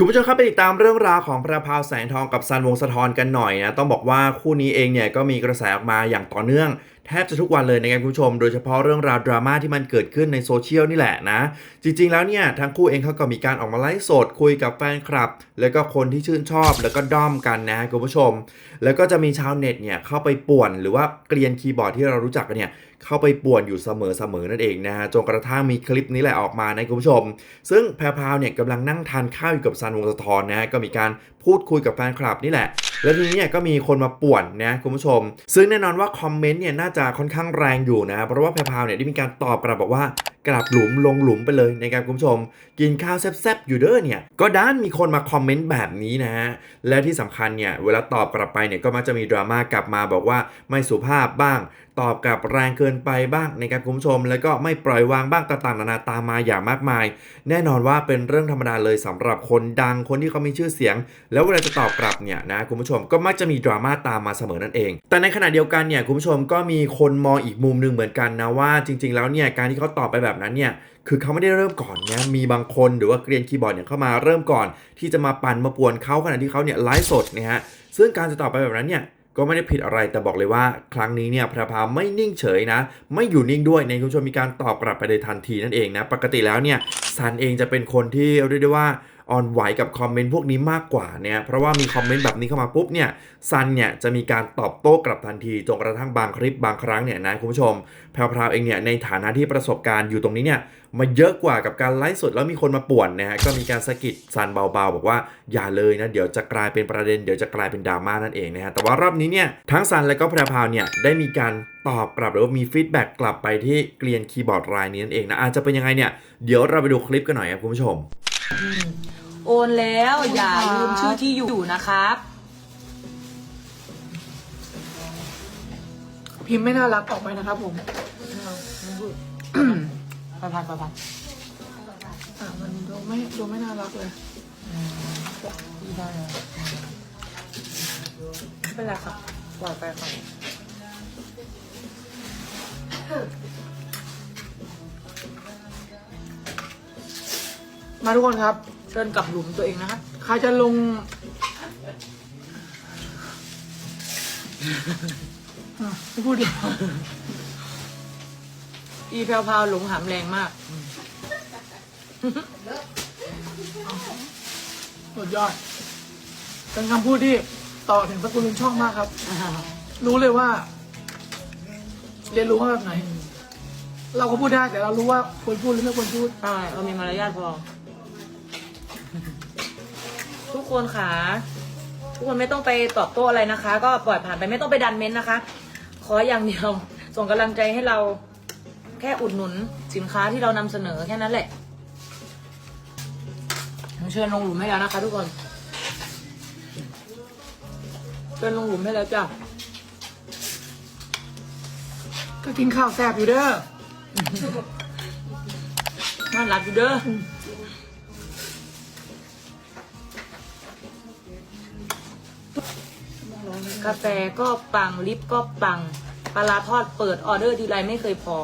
คุณผู้ชมครับไปติดตามเรื่องราวของพระพาวแสงทองกับซันวงสะทอนกันหน่อยนะต้องบอกว่าคู่นี้เองเนี่ยก็มีกระแสออกมาอย่างต่อเนื่อง แทบจะทุกวันเลยนะครับคุณผู้ชม โดยเฉพาะเรื่องราวดราม่าที่มันเกิดขึ้นในโซเชียลนี่แหละนะ จริง ๆ แล้วเนี่ยทั้งคู่เองเขาก็มีการออกมาไลฟ์สดคุยกับแฟนคลับ แล้วก็คนที่ชื่นชอบแล้วก็ด้อมกันนะคุณผู้ชม แล้วก็จะมีชาวเน็ตเนี่ยเข้าไปป่วนหรือว่าเกลียนคีย์บอร์ดที่เรารู้จักกันเนี่ยเข้าไปป่วนอยู่เสมอๆนั่นเองนะฮะจนกระทั่งมีคลิปนี้แหละออกมานะคุณผู้ชม ซึ่งแพรพาวเนี่ยกำลังนั่งทานข้าวอยู่กับซันวงศ์สะทอนนะก็มีการพูดคุยกับแฟนคลับนี่แหละ แล้วทีนี้เนี่ยก็มีคนมาป่วนนะคุณผู้ชม ซึ่งแน่นอนว่าคอมเมนต์เนี่ยน่าจะค่อนข้างแรงอยู่นะ เพราะว่าแพรพาวเนี่ยได้มีการตอบกลับบอกว่า กลับหลุมลงหลุมไปเลยนะครับคุณผู้ชม กินข้าวแซ่บๆอยู่เด้อเนี่ยก็ด้านมีคนมาคอมเมนต์แบบนี้นะฮะและที่สำคัญเนี่ยเวลาตอบกลับไปเนี่ยก็มักจะมีดราม่ากลับมาบอกว่าไม่สุภาพบ้าง ตอบกลับแรงเกินไปบ้างนะครับคุณผู้ชม แล้วก็ไม่ปล่อยวางบ้างต่างๆนานาตามมาอย่างมากมาย แน่นอนว่าเป็นเรื่องธรรมดาเลยสำหรับคนดังคนที่เขามีชื่อเสียง แล้วเวลาจะตอบกลับเนี่ยนะคุณผู้ชมก็มักจะมีดราม่าตามมาเสมอนั่นเอง แต่ในขณะเดียวกันเนี่ยคุณผู้ชมก็มีคนมองอีกมุมหนึ่งเหมือนกันนะว่าจริง ๆ แล้วเนี่ยการที่เขาตอบไปแบบนั้นเนี่ยคือเขาไม่ได้เริ่มก่อนนะมีบางคนหรือว่าเกรียนคีย์บอร์ดเนี่ยเข้ามาเริ่มก่อน ที่จะมาปั่นมาป่วนเขาขณะที่เขาเนี่ยไลฟ์สดนะฮะซึ่งการจะตอบไปแบบนั้นเนี่ยก็ไม่ได้ผิดอะไรแต่บอกเลยว่า ครั้งนี้เนี่ยพระพาไม่นิ่งเฉยนะ ไม่อยู่นิ่งด้วยในคุณผู้ชมมีการตอบกลับไปเลยทันทีนั่นเองนะปกติแล้วเนี่ยซันเองจะเป็นคนที่เรียกได้ว่า อ่อนไหวกับคอมเมนต์พวกนี้มากกว่าเนี่ยเพราะว่ามีคอมเมนต์แบบนี้เข้ามาปุ๊บเนี่ยซันเนี่ยจะมีการตอบโต้กลับทันทีจนกระทั่งบางคลิปบางครั้งเนี่ยนะคุณผู้ชมแพรวๆเองเนี่ยในฐานะที่ประสบการณ์อยู่ตรงนี้เนี่ยมาเยอะกว่ากับการไลฟ์สดแล้วมีคนมาป่วนนะฮะก็มีการสะกิดซันเบาๆ บอกว่าอย่าเลยนะเดี๋ยวจะกลายเป็นประเด็นเดี๋ยวจะกลายเป็นดราม่านั่นเองนะฮะแต่ว่ารอบนี้เนี่ยทั้งซันและก็แพรพรวเนี่ยได้มีการตอบกลับหรือว่ามีฟีดแบ็กกลับไปที่เกลียนคีย์บอร์ดรายนี้นั่นเองนะอาจจะเป็นยังไงเนี่ยเดี๋ยวเราไปดูคลิปกันหน่อยครับคุณผู้ชม โอนแล้ว อย่าลืมชื่อที่อยู่นะครับ พิมพ์ไม่น่ารักออกไปนะครับผมประพันธ์ประพันธ์อะมันดูไม่ดูไม่น่ารักเลยไม่ได้เลยไม่เป็นไรครับปล่อยไปครับมาทุกคนครับ เชิญกลับหลุมตัวเองนะครับใครจะลง อะไม่พูดดิอีแพรวพราวหลงหามแรงมาก สุดยอด เป็นคำพูดที่ต่อถึงสกุลลุงช่องมากครับ รู้เลยว่า เรียนรู้มาแบบไหน เราก็พูดได้แต่เรารู้ว่าควรพูดหรือไม่ควรพูด ใช่เรามีมารยาทพอ ทุกคนค่ะทุกคนไม่ต้องไปตอบโต้อะไรนะคะ ก็ปล่อยผ่านไปไม่ต้องไปดันเม้นต์นะคะ ขออย่างเดียว ส่งกำลังใจให้เราแค่อุดหนุนสินค้าที่เรานำเสนอแค่นั้นแหละเชิญลงหลุมให้แล้วนะคะ ทุกคนเชิญลงหลุมให้แล้วจ้ะก็กินข้าวแซ่บอยู่เด้อน่ารักอยู่เด้อ กาแฟก็ปังลิปก็ปังปลาทอดเปิดออเดอร์ทีไรไม่เคยพอ